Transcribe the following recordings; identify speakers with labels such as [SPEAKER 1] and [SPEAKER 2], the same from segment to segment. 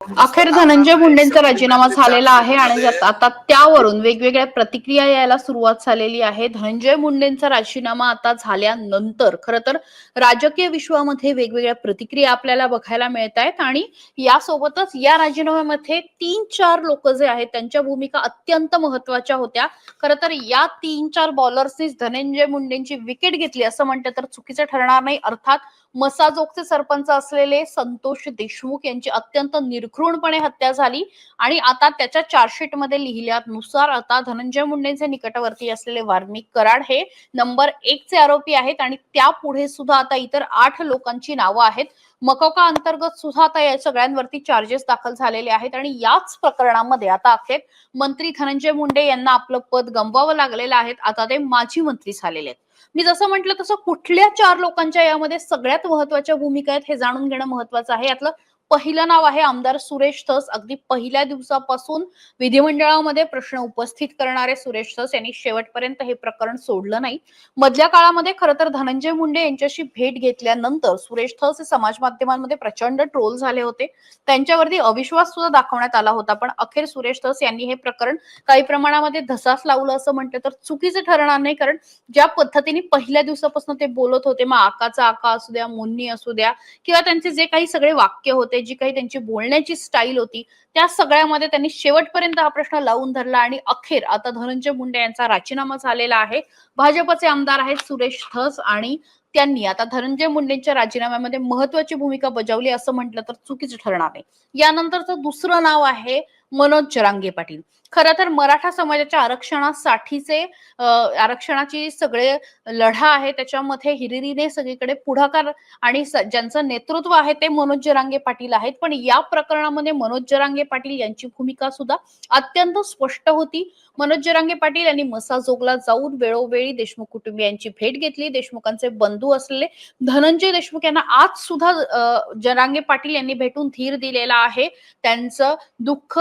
[SPEAKER 1] अखेर धनंजय मुंडेंचा राजीनामा झालेला आहे आणि आता त्यावरून वेगवेगळ्या प्रतिक्रिया यायला सुरुवात झालेली आहे. धनंजय मुंडेंचा राजीनामा आता झाल्यानंतर खर तर राजकीय विश्वामध्ये वेगवेगळ्या प्रतिक्रिया आपल्याला बघायला मिळत आहेत आणि यासोबतच या राजीनाम्यामध्ये तीन चार लोक जे आहेत त्यांच्या भूमिका अत्यंत महत्त्वाच्या होत्या. खर तर या तीन चार बॉलर्सनीच धनंजय मुंडेंची विकेट घेतली असं म्हणते तर चुकीचं ठरणार नाही. अर्थात मसाजोगचे सरपंच असलेले संतोष देशमुख यांची अत्यंत निर्घृणपणे हत्या झाली आणि आता त्याच्या चार्जशीटमध्ये लिहिल्यानुसार आता धनंजय मुंडेंचे निकटवर्ती असलेले वार्मिक कराड हे नंबर एक चे आरोपी आहेत आणि त्यापुढे सुद्धा आता इतर आठ लोकांची नावं आहेत. मकोका अंतर्गत सुद्धा आता या सगळ्यांवरती चार्जेस दाखल झालेले आहेत आणि याच प्रकरणामध्ये आता अखेर मंत्री धनंजय मुंडे यांना आपलं पद गमवावं लागलेलं आहे. आता ते माजी मंत्री झालेले आहेत. मी जसं म्हटलं तसं कुठल्या चार लोकांच्या यामध्ये सगळ्यात महत्त्वाच्या भूमिका आहेत हे जाणून घेणं महत्वाचं आहे. यातलं पहिलं नाव आहे आमदार सुरेश थस अगदी पहिल्या दिवसापासून विधिमंडळामध्ये प्रश्न उपस्थित करणारे सुरेश थस यांनी शेवटपर्यंत हे प्रकरण सोडलं नाही. मधल्या काळामध्ये खरं तर धनंजय मुंडे यांच्याशी भेट घेतल्यानंतर सुरेश थस हे समाज माध्यमांमध्ये प्रचंड ट्रोल झाले होते. त्यांच्यावरती अविश्वास सुद्धा दाखवण्यात आला होता. पण अखेर सुरेश थस यांनी हे प्रकरण काही प्रमाणामध्ये धसास लावलं असं म्हटलं तर चुकीचं ठरणार नाही. कारण ज्या पद्धतीने पहिल्या दिवसापासून ते बोलत होते मग आकाचा आका असू द्या मुन्नी असू द्या किंवा त्यांचे जे काही सगळे वाक्य होते जी काही त्यांची बोलण्याची स्टाईल होती त्या सगळ्यामध्ये त्यांनी शेवटपर्यंत हा प्रश्न लावून धरला आणि अखेर आता धनंजय मुंडे यांचा राजीनामा झालेला आहे. भाजपचे आमदार आहेत सुरेश धस आणि त्यांनी आता धनंजय मुंडेंच्या राजीनाम्यामध्ये महत्वाची भूमिका बजावली असं म्हटलं तर चुकीचं ठरणार नाही. यानंतरचं दुसरं नाव आहे मनोज जरांगे पाटील. खरं तर मराठा समाजाच्या आरक्षणासाठीचे आरक्षणाची सगळे लढा आहे त्याच्यामध्ये हिरिरीने सगळीकडे पुढाकार आणि ज्यांचं नेतृत्व आहे ते मनोज जरांगे पाटील आहेत. पण या प्रकरणामध्ये मनोज जरांगे पाटील यांची भूमिका सुद्धा अत्यंत स्पष्ट होती. मनोज जरांगे पाटील यांनी मसाजोगला जाऊन वेळोवेळी देशमुख कुटुंबियांची भेट घेतली. देशमुखांचे बंधू असलेले धनंजय देशमुख यांना आज सुद्धा अं, जरांगे पाटील यांनी भेटून धीर दिलेला आहे. त्यांचं दुःख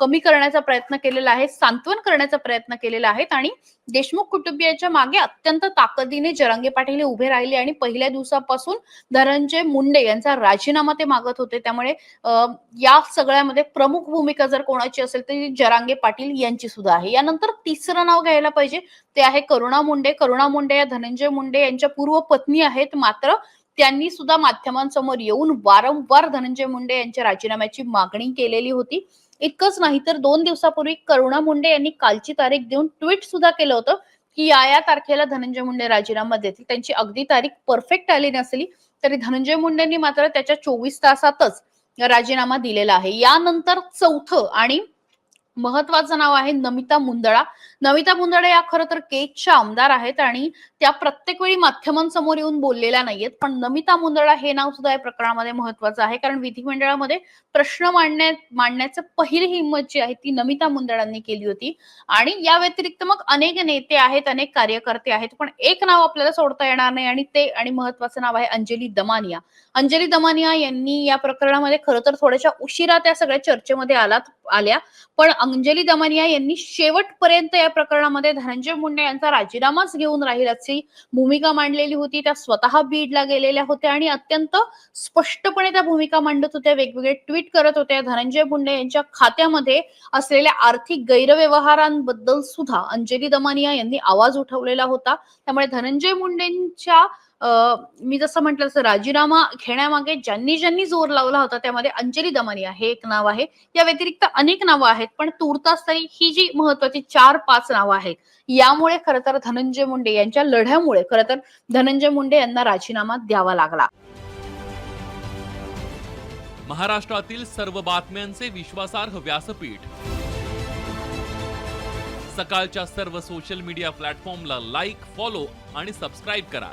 [SPEAKER 1] कमी करण्याचा प्रयत्न केलेला आहे सांत्वन करण्याचा प्रयत्न केलेला आहे आणि देशमुख कुटुंबियांच्या मागे अत्यंत ताकदीने जरांगे पाटील हे उभे राहिले आणि पहिल्या दिवसापासून धनंजय मुंडे यांचा राजीनामा ते मागत होते. त्यामुळे अं, या सगळ्यामध्ये प्रमुख भूमिका जर कोणाची असेल तर जरांगे पाटील यांची सुद्धा आहे. यानंतर तिसरं नाव घ्यायला पाहिजे ते आहे करुणा मुंडे. करुणा मुंडे या धनंजय मुंडे यांच्या पूर्व पत्नी आहेत मात्र त्यांनी सुद्धा माध्यमांसमोर येऊन वारंवार धनंजय मुंडे यांच्या राजीनाम्याची मागणी केलेली होती. इतकंच नाही तर दोन दिवसापूर्वी करुणा मुंडे यांनी कालची तारीख देऊन ट्विट सुद्धा केलं होतं की या या तारखेला धनंजय मुंडे राजीनामा देतील. त्यांची अगदी तारीख परफेक्ट आली नसली तरी धनंजय मुंडेंनी मात्र त्याच्या चोवीस तासातच राजीनामा दिलेला आहे. यानंतर चौथं आणि महत्वाचं नाव आहे नमिता मुंदळा. नमिता मुंदळा या खरं तर केकच्या आमदार आहेत आणि त्या प्रत्येक वेळी माध्यमांसमोर येऊन बोललेल्या नाहीयेत. पण नमिता मुंदळा हे नाव सुद्धा या प्रकरणामध्ये महत्वाचं आहे. कारण विधिमंडळामध्ये प्रश्न मांडण्या मांडण्याचं पहिली हिंमत जी आहे ती नमिता मुंदळांनी केली होती. आणि या व्यतिरिक्त मग अनेक नेते आहेत अनेक कार्यकर्ते आहेत. पण एक नाव आपल्याला सोडता येणार नाही आणि ते आणि महत्वाचं नाव आहे अंजली दमानिया. अंजली दमानिया यांनी या प्रकरणामध्ये खरं तर थोड्याशा उशिरा त्या सगळ्या चर्चेमध्ये आलात आल्या. पण अंजली दमानिया यांनी शेवटपर्यंत या प्रकरणामध्ये धनंजय मुंडे यांचा राजीनामाच घेऊन राहील अशी भूमिका मांडलेली होती. त्या स्वतः बीडला गेलेल्या होत्या आणि अत्यंत स्पष्टपणे त्या भूमिका मांडत होत्या. वेगवेगळे ट्विट करत होत्या. धनंजय मुंडे यांच्या खात्यामध्ये असलेल्या आर्थिक गैरव्यवहारांबद्दल सुद्धा अंजली दमानिया यांनी आवाज उठवलेला होता. त्यामुळे धनंजय मुंडेंच्या मी जसं म्हटलं तसं राजीनामा घेण्यामागे ज्यांनी ज्यांनी जोर लावला होता त्यामध्ये अंजली दमानिया हे एक नाव आहे. या व्यतिरिक्त अनेक नावं आहेत पण तुर्तास तरी ही जी महत्वाची चार पाच नावं आहेत यामुळे खरं तर धनंजय मुंडे यांच्या लढ्यामुळे खरं तर धनंजय मुंडे यांना राजीनामा द्यावा लागला.
[SPEAKER 2] महाराष्ट्रातील सर्व बातम्यांचे विश्वासार्ह व्यासपीठ. सकाळच्या सर्व सोशल मीडिया प्लॅटफॉर्मला लाईक फॉलो आणि सबस्क्राईब करा.